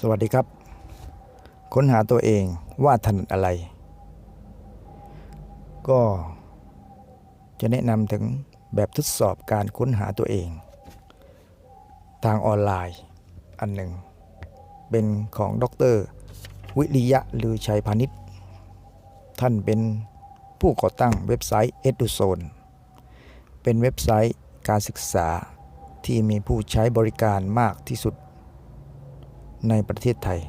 สวัสดีครับ ค้นหาตัวเองว่าถนัดอะไร ก็จะแนะนำถึงแบบทดสอบการค้นหาตัวเอง ทางออนไลน์อันหนึ่ง เป็นของดร วิริยะลือชัยพานิชท่านเป็นผู้ก่อตั้งเว็บไซต์ EduZone เป็นเว็บไซต์การศึกษาที่มีผู้ใช้บริการมากที่สุด ในประเทศไทย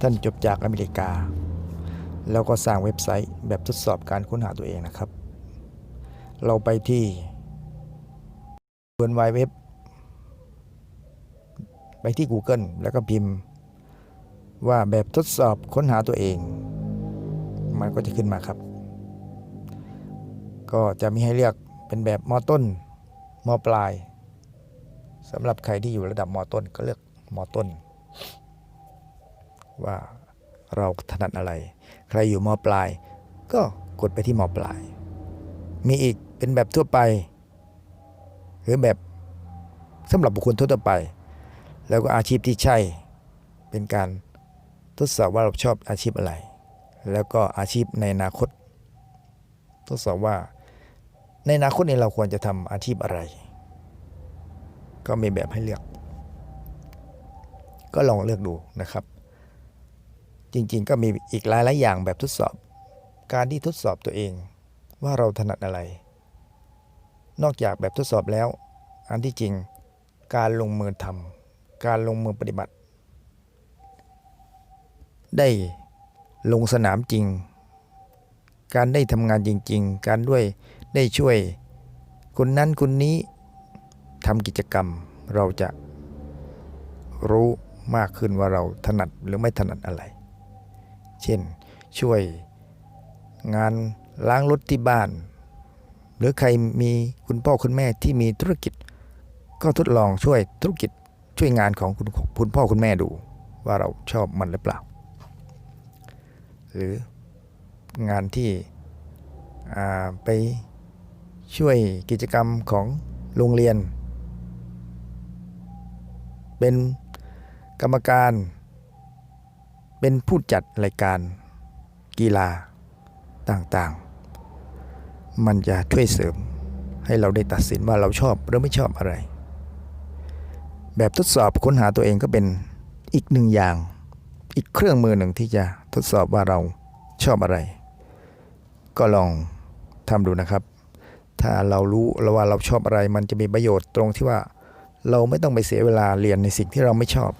ท่านจบจากอเมริกา แล้วก็สร้างเว็บไซต์แบบทดสอบการค้นหาตัวเองนะครับ เราไปที่ w w w ไปที่ Google แล้วก็พิมพ์ว่าแบบทดสอบค้นหาตัวเอง มันก็จะขึ้นมาครับ ก็จะมีให้เลือกเป็นแบบมต้นมปลายสำหรับใครที่อยู่ระดับมต้นก็เลือก มอต้น ว่าเราถนัดอะไร ใครอยู่มอปลาย ก็กดไปที่มอปลาย มีอีกเป็นแบบทั่วไป หรือแบบสำหรับบุคคลทั่วไป แล้วก็อาชีพที่ใช่เป็นการทดสอบว่าเราชอบอาชีพอะไร แล้วก็อาชีพในอนาคต ทดสอบว่าในอนาคตนี้เราควรจะทำอาชีพอะไร ก็มีแบบให้เลือก ก็ลองเลือกดูนะครับ จริงๆก็มีอีกหลายๆอย่างแบบทดสอบ การที่ทดสอบตัวเองว่าเราถนัดอะไร นอกจากแบบทดสอบแล้ว อันที่จริงการลงมือทำการลงมือปฏิบัติ ได้ลงสนามจริง การได้ทำงานจริง ๆ การด้วยได้ช่วยคนนั้นคนนี้ทำกิจกรรมเราจะรู้ มากขึ้นว่าเราถนัดหรือไม่ถนัดอะไร เช่นช่วยงานล้างรถที่บ้าน หรือใครมีคุณพ่อคุณแม่ที่มีธุรกิจ ก็ทดลองช่วยธุรกิจช่วยงานของคุณคุณพ่อคุณแม่ดู ว่าเราชอบมันหรือเปล่า หรืองานที่ไปช่วยกิจกรรมของโรงเรียน เป็น กรรมการ เป็นผู้จัดรายการกีฬาต่างๆ มันจะช่วยเสริมให้เราได้ตัดสินว่าเราชอบหรือไม่ชอบอะไร แบบทดสอบค้นหาตัวเองก็เป็นอีกหนึ่งอย่าง อีกเครื่องมือหนึ่งที่จะทดสอบว่าเราชอบอะไร ก็ลองทำดูนะครับ ถ้าเรารู้แล้วว่าเราชอบอะไร มันจะมีประโยชน์ตรงที่ว่าเราไม่ต้องไปเสียเวลาเรียนในสิ่งที่เราไม่ชอบ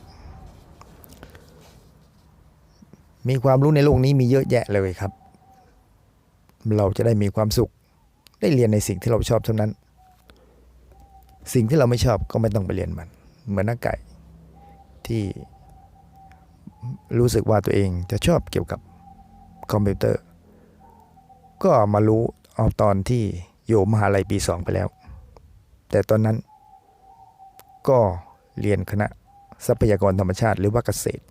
มีความรู้ในโลกนี้มีเยอะแยะเลยครับ เราจะได้มีความสุข ได้เรียนในสิ่งที่เราชอบเท่านั้น สิ่งที่เราไม่ชอบก็ไม่ต้องไปเรียนมัน เหมือนนักไก่ที่รู้สึกว่าตัวเองจะชอบเกี่ยวกับคอมพิวเตอร์ ก็มารู้เอาตอนที่อยู่มหาลัยปีสองไปแล้ว แต่ตอนนั้นก็เรียนคณะทรัพยากรธรรมชาติหรือว่าเกษตร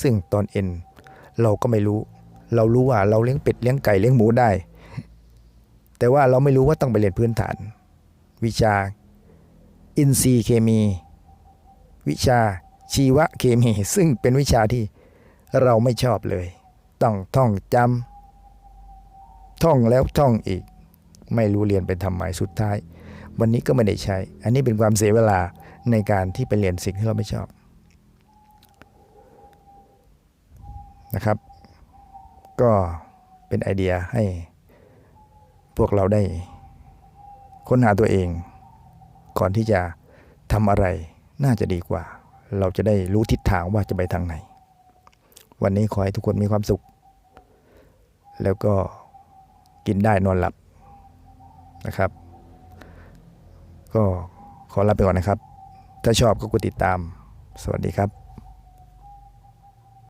ซึ่งตอนเอ็นเราก็ไม่รู้ เรารู้ว่าเราเลี้ยงเป็ดเลี้ยงไก่เลี้ยงหมูได้ แต่ว่าเราไม่รู้ว่าต้องไปเรียนพื้นฐาน วิชา อินทรีย์เคมี วิชาชีวเคมี ซึ่งเป็นวิชาที่เราไม่ชอบเลย ต้องท่องจำท่องแล้วท่องอีก ไม่รู้เรียนไปทำไมสุดท้าย วันนี้ก็ไม่ได้ใช้ อันนี้เป็นความเสียเวลาในการที่ไปเรียนสิ่งที่เราไม่ชอบ นะครับ ก็เป็นไอเดียให้พวกเราได้ค้นหาตัวเอง ก่อนที่จะทำอะไรน่าจะดีกว่า เราจะได้รู้ทิศทางว่าจะไปทางไหน วันนี้ขอให้ทุกคนมีความสุข แล้วก็กินได้นอนหลับนะครับ ก็ขอลาไปก่อนนะครับ ถ้าชอบก็กดติดตาม สวัสดีครับ